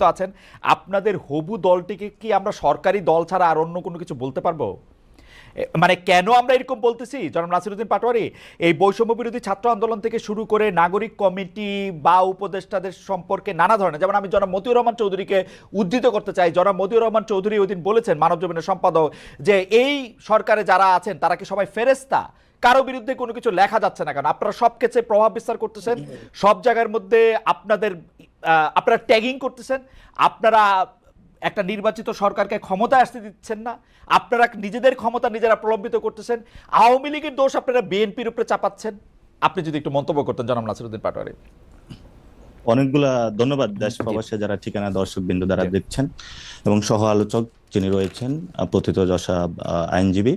তো আছেন আপনাদের হবু দলটিকে কি আমরা সরকারি দল ছাড়া আর অন্য কোনো কিছু বলতে পারব? মানে কেন আমরা এরকম বলতেছি? জনাব নাসিরুদ্দিন পাটোয়ারি এই বৈষম্য বিরোধী ছাত্র আন্দোলন থেকে শুরু করে নাগরিক কমিটি বা উপদেষ্টাদের সম্পর্কে নানা ধরনের যেমন আমি জনাব মতিউর রহমান চৌধুরীকে উদ্ধৃত করতে চাই। জনাব মতিউর রহমান চৌধুরী ওই দিন বলেছেন মানব জমিনের সম্পাদক যে এই সরকারে যারা আছেন তারা কি সবাই ফেরেস্তা কারও বিরুদ্ধে কোনো কিছু লেখা যাচ্ছে না কারণ আপনারা সব ক্ষেত্রে প্রভাব বিস্তার করতেছেন। সব জায়গার মধ্যে আপনাদের আপনারা ট্যাগিং করতেছেন আপনারা একটা নির্বাচিত সরকারকে ক্ষমতায় আসতে দিচ্ছেন না আপনারা নিজেদের ক্ষমতা নিজেরা প্রলম্বিত করতেছেন আওয়ামী লীগের দোষ আপনারা বিএনপির উপরে চাপাচ্ছেন। আপনি যদি একটু মন্তব্য করতেন জনাব নাসিরুদ্দিন পাটোয়ারি। অনেকগুলা ধন্যবাদ দেশ প্রবাসে যারা ঠিকানা দর্শক বিন্দু দ্বারা দেখছেন এবং সহ আলোচক যিনি রয়েছেন প্রথিত যশা আইনজীবী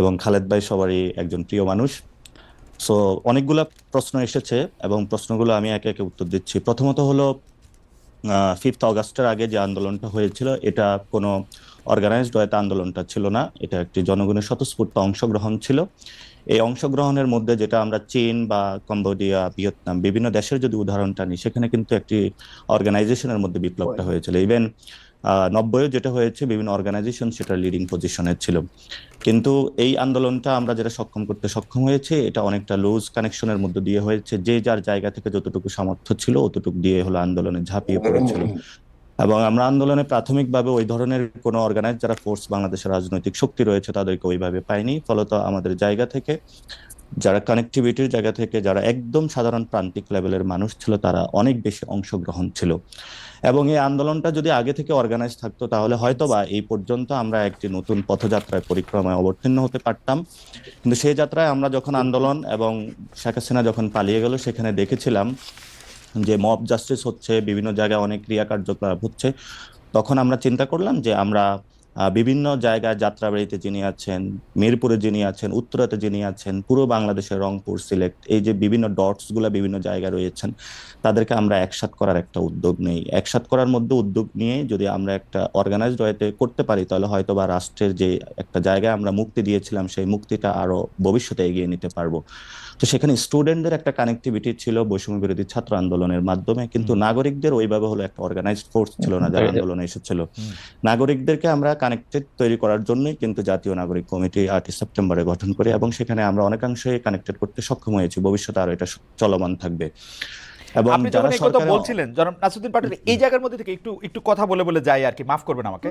এবং খালেদ ভাই সবারই একজন প্রিয় মানুষ। সো অনেকগুলা প্রশ্ন এসেছে এবং প্রশ্নগুলো আমি একে একে উত্তর দিচ্ছি। প্রথমত হলো ফিফথ অগাস্টের আগে যে আন্দোলনটা হয়েছিল এটা কোনো অর্গানাইজড হয়তো আন্দোলনটা ছিল না। এটা একটি জনগণের স্বতঃস্ফূর্ত অংশগ্রহণ ছিল। এই অংশগ্রহণের মধ্যে যেটা আমরা চীন বা কম্বোডিয়া ভিয়েতনাম বিভিন্ন দেশের যদি উদাহরণটা নিই সেখানে কিন্তু একটি অর্গানাইজেশনের মধ্যে বিপ্লবটা হয়েছিল। ইভেন নব্বইও যেটা হয়েছে, বিভিন্ন অর্গানাইজেশন সেটা লিডিং পজিশনে ছিল। কিন্তু এই আন্দোলনটা আমরা যেটা সক্ষম করতে সক্ষম হয়েছে, এটা অনেকটা লুজ কানেকশনের মধ্যে দিয়ে হয়েছে। যে যার জায়গা থেকে যতটুকু সামর্থ্য ছিল, অতটুকু দিয়ে হলো আন্দোলনে ঝাঁপিয়ে পড়েছিল। এবং আমরা আন্দোলনে প্রাথমিকভাবে ওই ধরনের কোনো অর্গানাইজ যারা ফোর্স বাংলাদেশের রাজনৈতিক শক্তি রয়েছে, তাদেরকে ওইভাবে পাইনি। ফলত আমাদের জায়গা থেকে যারা কানেক্টিভিটির জায়গা থেকে যারা একদম সাধারণ প্রান্তিক লেভেলের মানুষ ছিল, তারা অনেক বেশি অংশগ্রহণ ছিল। এবং এই আন্দোলনটা যদি আগে থেকে অর্গানাইজ থাকতো, তাহলে হয়তোবা এই পর্যন্ত আমরা একটি নতুন পথযাত্রায় পরিক্রমায় অবতীর্ণ হতে পারতাম। কিন্তু সেই যাত্রায় আমরা যখন আন্দোলন এবং শেখ হাসিনা যখন পালিয়ে গেল, সেখানে দেখেছিলাম যে মব জাস্টিস হচ্ছে, বিভিন্ন জায়গায় অনেক ক্রিয়া কার্যকলাপ হচ্ছে। তখন আমরা চিন্তা করলাম যে আমরা বিভিন্ন জায়গায় যাত্রাবাড়িতে যিনি আছেন মিরপুরে যিনি আছেন উত্তরাতে যিনি আছেন পুরো বাংলাদেশের রংপুর সিলেক্ট এই যে বিভিন্ন ডটসগুলা বিভিন্ন জায়গায় রয়েছেন তাদেরকে আমরা একসাথ করার একটা উদ্যোগ নেই। একসাথ করার মধ্যে উদ্যোগ নিয়ে যদি আমরা একটা অর্গানাইজড ওয়েতে করতে পারি তাহলে হয়তো বা রাষ্ট্রের যে একটা জায়গায় আমরা মুক্তি দিয়েছিলাম সেই মুক্তিটা আরও ভবিষ্যতে এগিয়ে নিতে পারব। তো সেখানে স্টুডেন্টদের একটা কানেক্টিভিটি ছিল বৈষম্য বিরোধী ছাত্র আন্দোলনের মাধ্যমে কিন্তু নাগরিকদের ওইভাবে হলো একটা অর্গানাইজড ফোর্স ছিল না যারা আন্দোলনে এসেছিল। নাগরিকদেরকে আমরা কানেক্টেড তৈরি করার জন্যই কিন্তু জাতীয় নাগরিক কমিটি আটই সেপ্টেম্বরে গঠন করে এবং সেখানে আমরা অনেকাংশে কানেক্টেড করতে সক্ষম হয়েছি। ভবিষ্যতে আরও এটা চলমান থাকবে। এবং যারা কথা বলছিলেন জনাব নাসিরুদ্দিন পাটোয়ারি এই জায়গার মধ্যে থেকে একটু একটু কথা বলে বলে যাই আর কি মাফ করবেন আমাকে।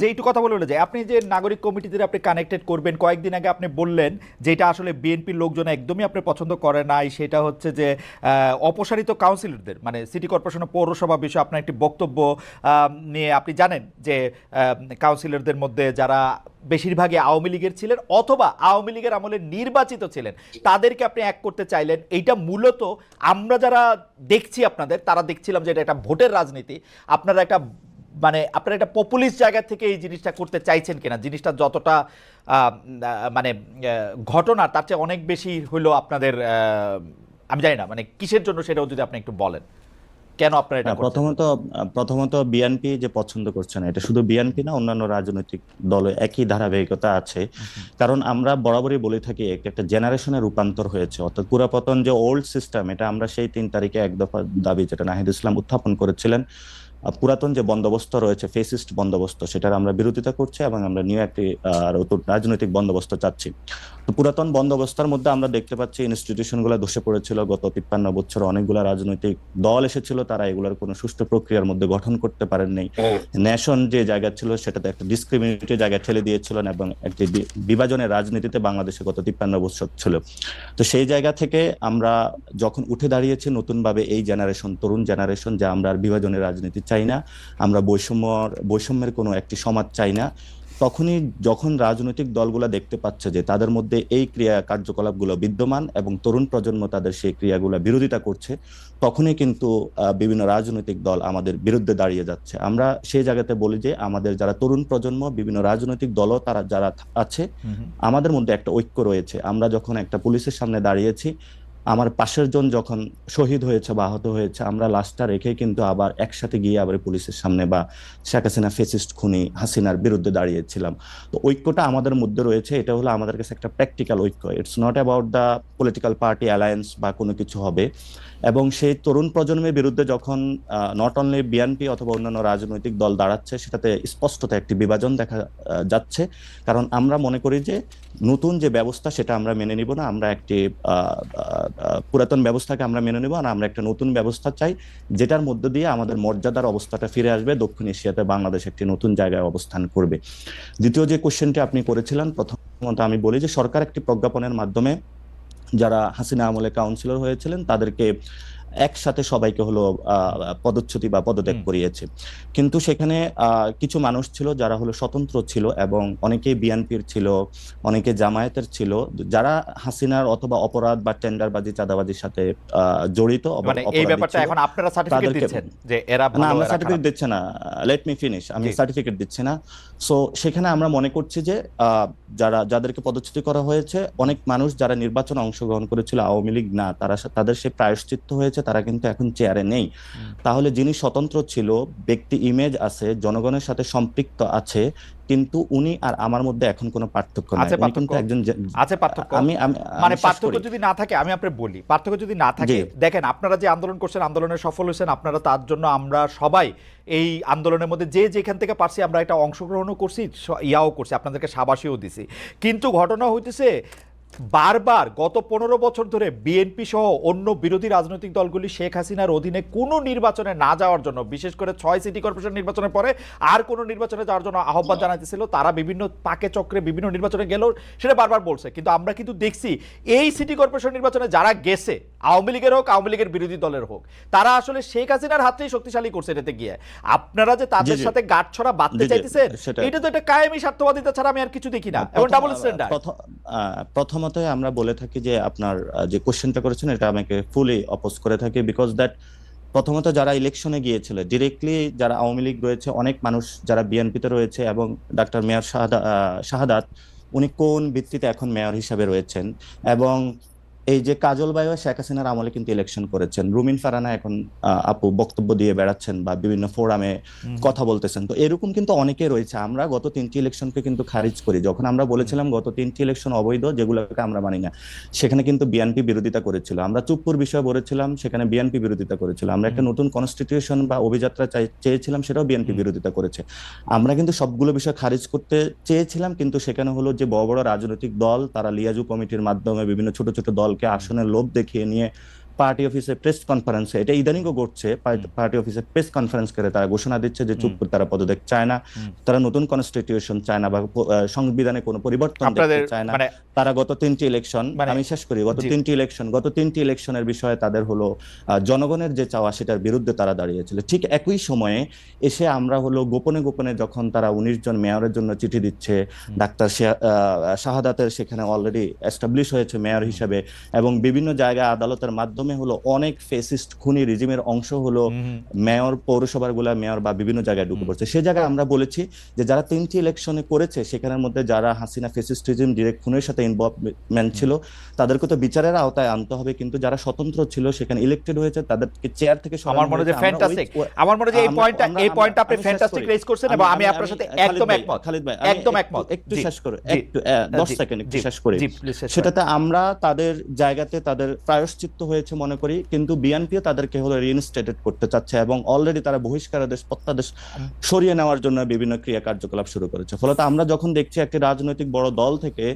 যে একটু কথা বলে বলে যাই আপনি যে নাগরিক কমিটিতে আপনি কানেক্টেড করবেন কয়েকদিন আগে আপনি বললেন যে এটা আসলে বিএনপির লোকজন একদমই আপনি পছন্দ করে নাই সেটা হচ্ছে যে আহ, অপসারিত কাউন্সিলরদের মানে সিটি কর্পোরেশন পৌরসভা বিষয়ে আপনার একটি বক্তব্য নিয়ে আপনি জানেন যে কাউন্সিলরদের মধ্যে যারা বেশিরভাগই আওয়ামী লীগের ছিলেন অথবা আওয়ামী লীগের আমলে নির্বাচিত ছিলেন। তাদেরকে আপনি এক করতে চাইলেন। এইটা মূলত আমরা যারা দেখছি আপনাদের, তারা দেখছিলাম যে এটা একটা ভোটের রাজনীতি। আপনারা একটা মানে আপনারা একটা পপুলিস্ট জায়গা থেকে এই জিনিসটা করতে চাইছেন কিনা, জিনিসটা যতটা মানে ঘটনা, তার চেয়ে অনেক বেশি হলো আপনাদের আমি জানি না মানে কিসের জন্য সেটাও যদি আপনি একটু বলেন। কেন আপনারা এটা করছেন? প্রথমত প্রথমত বিএনপি যে পছন্দ করছে না এটা শুধু বিএনপি না অন্যান্য রাজনৈতিক দলে একই ধারাবাহিকতা আছে। কারণ আমরা বরাবরই বলে থাকি একটা জেনারেশনের রূপান্তর হয়েছে। অর্থাৎ পুরাপতন যে ওল্ড সিস্টেম এটা আমরা সেই তিন তারিখে এক দফা দাবি যেটা নাহিদ ইসলাম উত্থাপন করেছিলেন পুরাতন যে বন্দোবস্ত রয়েছে ফেসিস্ট বন্দোবস্ত সেটার আমরা বিরোধিতা করছি এবং আমরা নিউ একটি রাজনৈতিক বন্দোবস্ত চাচ্ছি। তো পুরাতন বন্দোবস্তের মধ্যে আমরা দেখতে পাচ্ছি ইনস্টিটিউশনগুলো ধসে পড়েছিল। গত তিপ্পান্ন বছর অনেকগুলা রাজনৈতিক দল এসেছিল তারা এগুলোর কোনো সুষ্ঠু প্রক্রিয়ার মধ্যে গঠন করতে পারেন নাই। ন্যাশন যে জায়গা ছিল সেটাতে একটা ডিসক্রিমিনেটিভ জায়গা ঠেলে দিয়েছিলেন এবং একটি বিভাজনের রাজনীতিতে বাংলাদেশে গত তিপ্পান্ন বছর ছিল। তো সেই জায়গা থেকে আমরা যখন উঠে দাঁড়িয়েছি নতুনভাবে এই জেনারেশন তরুণ জেনারেশন যা আমরা আর বিভাজনের রাজনীতি চাই না আমরা বৈষম্য বৈষম্যের কোনো একটি সমাজ চাই না। তখনই যখন রাজনৈতিক দলগুলো দেখতে পাচ্ছে যে তাদের মধ্যে এই ক্রিয়া কার্যকলাপগুলো বিদ্যমান এবং তরুণ প্রজন্ম তাদের সেই ক্রিয়াগুলো বিরোধিতা করছে তখনই কিন্তু বিভিন্ন রাজনৈতিক দল আমাদের বিরুদ্ধে দাঁড়িয়ে যাচ্ছে। আমরা সেই জায়গাতে বলি যে আমাদের যারা তরুণ প্রজন্ম বিভিন্ন রাজনৈতিক দলও তারা যারা আছে। আমাদের মধ্যে একটা ঐক্য রয়েছে। আমরা যখন একটা পুলিশের সামনে দাঁড়িয়েছি আমার পাশের জন যখন শহীদ হয়েছে বা আহত হয়েছে, আমরা লাশটা রেখে কিন্তু আবার একসাথে গিয়ে আবার পুলিশের সামনে বা শেখ হাসিনা ফেসিস্ট খুনি হাসিনার বিরুদ্ধে দাঁড়িয়েছিলাম। তো ঐক্যটা আমাদের মধ্যে রয়েছে, এটা হলো আমাদের কাছে একটা প্র্যাকটিক্যাল ঐক্য। It's not about the political party alliance বা কোনো কিছু হবে। এবং সেই তরুণ প্রজন্মের বিরুদ্ধে যখন নট অনলি বিএনপি অথবা অন্যান্য রাজনৈতিক দল দাঁড়াচ্ছে, সেটাতে স্পষ্টত একটি বিভাজন দেখা যাচ্ছে। কারণ আমরা মনে করি যে নতুন যে ব্যবস্থা সেটা আমরা মেনে নিব না, আমরা একটি পুরাতন ব্যবস্থাকে আমরা মেনে নেব আর আমরা একটা নতুন ব্যবস্থা চাই, যেটার মধ্য দিয়ে আমাদের মর্যাদার অবস্থাটা ফিরে আসবে, দক্ষিণ এশিয়াতে বাংলাদেশ একটি নতুন জায়গায় অবস্থান করবে। দ্বিতীয় যে কোশ্চেনটি আপনি করেছিলেন, প্রথমত আমি বলি যে সরকার একটি প্রজ্ঞাপনের মাধ্যমে যারা হাসিনা আমলে কাউন্সিলর হয়েছিলেন তাদেরকে একসাথে সবাইকে হলো পদচ্যুতি বা পদত্যাগ করিয়েছে। কিন্তু সেখানে কিছু মানুষ ছিল যারা হলো স্বতন্ত্র ছিল এবং অনেকেই বিএনপির ছিল অনেকে জামায়াতের ছিল যারা হাসিনার অথবা অপরাধ বা টেন্ডারবাজি চাঁদাবাজির সাথে জড়িত মানে এই ব্যাপারটা এখন আপনারা সার্টিফিকেট দিচ্ছেন যে এরা না আমরা সার্টিফিকেট। দিচ্ছি না। লেট মি ফিনিশ আমি সার্টিফিকেট দিচ্ছি না। সো সেখানে আমরা মনে করছি যে আহ, যারা যাদেরকে পদচ্যুতি করা হয়েছে অনেক মানুষ যারা নির্বাচনে অংশগ্রহণ করেছিল আওয়ামী লীগ না তারা তাদের সে প্রায়শ্চিত্ত হয়েছে। তারা কিন্তু এখন চেয়ারে নেই। তাহলে যিনি স্বতন্ত্র ছিল ব্যক্তি ইমেজ আছে জনগণের সাথে সম্পৃক্ত আছে কিন্তু উনি আর আমার মধ্যে এখন কোনো পার্থক্য নাই। আছে উনি কিন্তু পার্থক্য? একজন আছে পার্থক্য? আমি মানে পার্থক্য যদি না থাকে আমি আপনার বলি পার্থক্য যদি না থাকে দেখেন আপনারা যে আন্দোলন করছেন আন্দোলনে সফল হয়েছেন আপনারা তার জন্য আমরা সবাই এই আন্দোলনের মধ্যে যে যেখান থেকে পারছি আমরা একটা অংশগ্রহণও করছি ইয়াও করছি আপনাদেরকে সাবাসীও দিছি। কিন্তু ঘটনা হইতেছে বারবার গত পনেরো বছর ধরে বিএনপি সহ অন্য বিরোধী রাজনৈতিক দলগুলি শেখ হাসিনার অধীনে কোনো নির্বাচনে না যাওয়ার জন্য বিশেষ করে ছয় সিটি কর্পোরেশন নির্বাচনের পরে আর কোনো নির্বাচনে যাওয়ার জন্য আহ্বান জানাইতেছিল তারা বিভিন্ন পাকে চক্রে বিভিন্ন নির্বাচনে গেলেও সেটা বারবার বলছে। কিন্তু আমরা কিন্তু দেখছি এই সিটি কর্পোরেশন নির্বাচনে যারা গেছে আওয়ামী লীগের হোক আওয়ামী লীগের বিরোধী দলের হোক তারা আসলে শেখ হাসিনার হাতেই শক্তিশালী করছে এটাতে গিয়ে। আপনারা যে তাদের। সাথে গাঁট ছড়া বাঁধতে চাইতেছেন এটা তো একটা কায়েমি স্বার্থবাদিতা ছাড়া আমি আর কিছু দেখি না। এবং ডাবল স্ট্যান্ডার্ড প্রথম প্রথমত আমরা বলে থাকি যে আপনার যে কোশ্চেনটা করেছেন, এটা আমাকে ফুলি অপোজ করে থাকি বিকজ দ্যাট প্রথমত যারা ইলেকশনে গিয়েছিল ডিরেক্টলি যারা আওয়ামী লীগ রয়েছে, অনেক মানুষ যারা বিএনপিতে রয়েছে এবং ডাক্তার মেয়র শাহাদা- শাহাদাত, উনি কোন ভিত্তিতে এখন মেয়র হিসাবে রয়েছেন? এবং এই যে কাজল বায়ু শেখ হাসিনার আমলে কিন্তু ইলেকশন করেছেন। রুমিন ফারানা এখন আপু বক্তব্য দিয়ে বেড়াচ্ছেন বা বিভিন্ন ফোরামে কথা বলতেছেন। তো এরকম কিন্তু অনেকে রয়েছে। আমরা গত তিনটি ইলেকশনকে কিন্তু খারিজ করি। যখন আমরা বলেছিলাম গত তিনটি ইলেকশন অবৈধ যেগুলোকে আমরা মানি না সেখানে কিন্তু বিএনপি বিরোধিতা করেছিল। আমরা চুপ্পুর বিষয়ে বলেছিলাম সেখানে বিএনপি বিরোধিতা করেছিল। আমরা একটা নতুন কনস্টিটিউশন বা অভিযাত্রা চাই- চেয়েছিলাম সেটাও বিএনপি বিরোধিতা করেছে। আমরা কিন্তু সবগুলো বিষয় খারিজ করতে চেয়েছিলাম কিন্তু সেখানে হলো যে বড় বড় রাজনৈতিক দল তারা লিয়াজু কমিটির মাধ্যমে বিভিন্ন ছোট ছোট দলকে আসনের লোভ দেখিয়ে নিয়ে পার্টি অফিসে প্রেস কনফারেন্সে এটা ইদানিংও ঘটছে পার্টি অফিসে প্রেস কনফারেন্স করে তারা ঘোষণা দিচ্ছে যে চুপ করে তারা পদত্যাগ চায় না। তারা নতুন কনস্টিটিউশন চায় না বা সংবিধানে কোনো পরিবর্তন চায় না। মানে তারা গত তিনটি ইলেকশন মানে- আমি শেষ করি গত তিনটি ইলেকশন গত তিনটি ইলেকশনের বিষয়ে তাদের হলো জনগণের যে চাওয়া সেটার বিরুদ্ধে তারা দাঁড়িয়েছিল। ঠিক একই সময়ে এসে আমরা হলো গোপনে গোপনে যখন তারা উনিশ জন মেয়রের জন্য চিঠি দিচ্ছে ডাক্তার শাহাদাতের সেখানে অলরেডি এস্টাবলিশ হয়েছে মেয়র হিসেবে এবং বিভিন্ন জায়গায় আদালতের মাধ্যমে হলো অনেক ফেসিস্ট খুনি রিজিমের অংশ হলো মেয়র পৌরসভারগুলা মেয়র বা বিভিন্ন জায়গায় ঢুকে পড়ছে। সে জায়গায় আমরা বলেছি যে যারা তিনটি ইলেকশনে করেছে সেখানের মধ্যে যারা হাসিনা ফেসিস্টিজম ডিরেক্ট খুনের সাথে ইনভলভমেন্ট ছিল তাদেরকে তো বিচারের আওতায় আনতে হবে। কিন্তু যারা স্বতন্ত্র ছিল সেখানে ইলেক্টেড হয়েছে তাদেরকে চেয়ার থেকে আমার মনে হয় ফ্যান্টাস্টিক আমার মনে হয় এই পয়েন্টটা এই পয়েন্টটা আপনি ফ্যান্টাস্টিক রেজ করছেন এবং আমি আপনার সাথে একদম একমত। খালিদ ভাই একদম একমত। একটু শেষ করে। একটু আহ, দশ জি, সেকেন্ড একটু শেষ করি। সেটাতে আমরা তাদের জায়গাতে তাদের প্রায়শ্চিত্ত হয়েছে মনে করি কিন্তু বিএনপিও তাদেরকে হলো রিইনস্টেটেড করতে চাচ্ছে এবং অলরেডি তারা বহিষ্কারাদেশ প্রত্যাদেশ সরিয়ে নেওয়ার জন্য বিভিন্ন ক্রিয়া কার্যকলাপ শুরু করেছে। ফলত আমরা যখন দেখছি একটি রাজনৈতিক বড় দল থেকে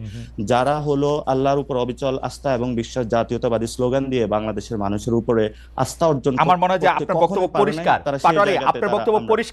যারা হলো আল্লাহর উপর অবিচল আস্থা এবং বিশ্বাস জাতীয়তাবাদী স্লোগান দিয়ে বাংলাদেশের মানুষের উপরে আস্থা অর্জন আমার মনে হয় যে আপনার বক্তব্য পরিষ্কার। আপনার বক্তব্য পরিষ্কার